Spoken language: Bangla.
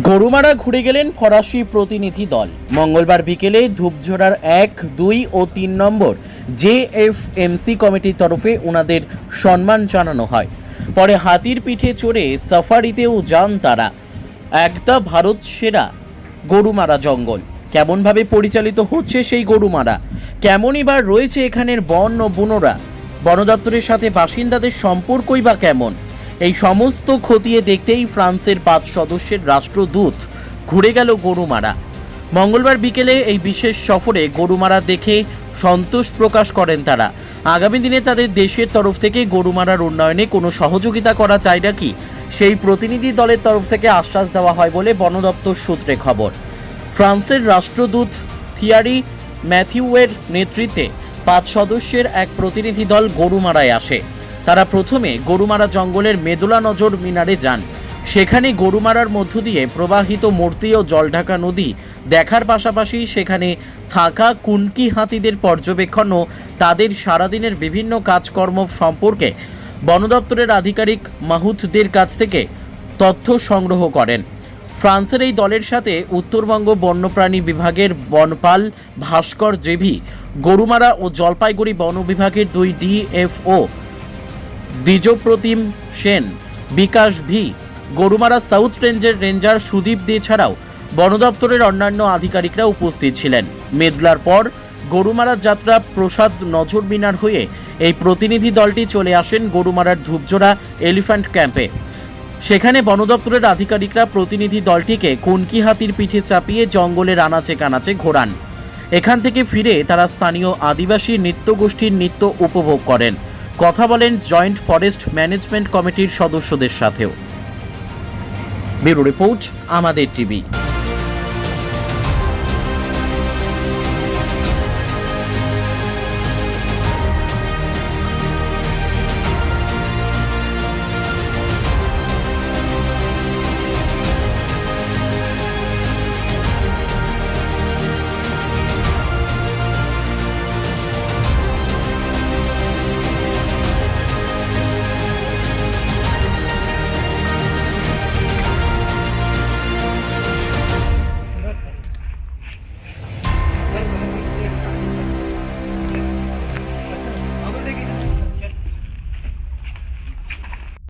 গরুমারা ঘুরে গেলেন ফরাসি প্রতিনিধি দল। মঙ্গলবার বিকেলে ধূপঝোড়ার এক, দুই ও তিন নম্বর জে এফ এমসি কমিটির তরফে ওনাদের সম্মান জানানো হয়। পরে হাতির পিঠে চড়ে সাফারিতেও যান তারা। একটা ভারত সেরা গরুমারা জঙ্গল। কেমনভাবে পরিচালিত হচ্ছে সেই গরুমারা? কেমনই বা রয়েছে এখানের বন ও বুনোরা? বন দপ্তরের সাথে বাসিন্দাদের সম্পর্কই বা কেমন? এই সমস্ত খতিয়ে দেখতেই ফ্রান্সের পাঁচ সদস্যের রাষ্ট্রদূত ঘুরে গেল গরুমারা। মঙ্গলবার বিকেলে এই বিশেষ সফরে গরুমারা দেখে সন্তোষ প্রকাশ করেন তারা। আগামী দিনে তাদের দেশের তরফ থেকে গরুমারার উন্নয়নে কোনো সহযোগিতা করা চাই নাকি সেই প্রতিনিধি দলের তরফ থেকে আশ্বাস দেওয়া হয় বলে বন দপ্তর সূত্রে খবর। ফ্রান্সের রাষ্ট্রদূত থিয়ারি ম্যাথিউয়ের নেতৃত্বে পাঁচ সদস্যের এক প্রতিনিধি দল গরুমারায় আসে। তারা প্রথমে গরুমারা জঙ্গলের মেদুলা নজর মিনারে যান। সেখানে গরুমারার মধ্য দিয়ে প্রবাহিত মূর্তি ও জলঢাকা নদী দেখার পাশাপাশি সেখানে থাকা কুনকি হাতিদের পর্যবেক্ষণ ও তাদের সারাদিনের বিভিন্ন কাজকর্ম সম্পর্কে বন দপ্তরের আধিকারিক মাহুতদের কাছ থেকে তথ্য সংগ্রহ করেন। ফ্রান্সের এই দলের সাথে উত্তরবঙ্গ বন্যপ্রাণী বিভাগের বনপাল ভাস্কর জেভি, গরুমারা ও জলপাইগুড়ি বন বিভাগের দুই DFO Dwijapratim Sen, Bikash V, Gorumara south রেঞ্জের রেঞ্জার সুদীপ দে ছাড়াও বন দপ্তরের অন্যান্য আধিকারিকরা উপস্থিত ছিলেন। মেদলার পর গরুমারার যাত্রা প্রসাদ নজর মিনার হয়ে এই প্রতিনিধি দলটি চলে আসেন গরুমারার ধূপজোড়া এলিফ্যান্ট ক্যাম্পে। সেখানে বন দপ্তরের আধিকারিকরা প্রতিনিধি দলটিকে কুনকি হাতির পিঠে চাপিয়ে জঙ্গলের আনাচে কানাচে ঘোরান। এখান থেকে ফিরে তারা স্থানীয় আদিবাসী নৃত্যগোষ্ঠীর নৃত্য উপভোগ করেন। কথা বলেন জয়েন্ট ফরেস্ট ম্যানেজমেন্ট কমিটির সদস্যদের সাথেও। ব্যুরো রিপোর্ট আমাদের টিভি।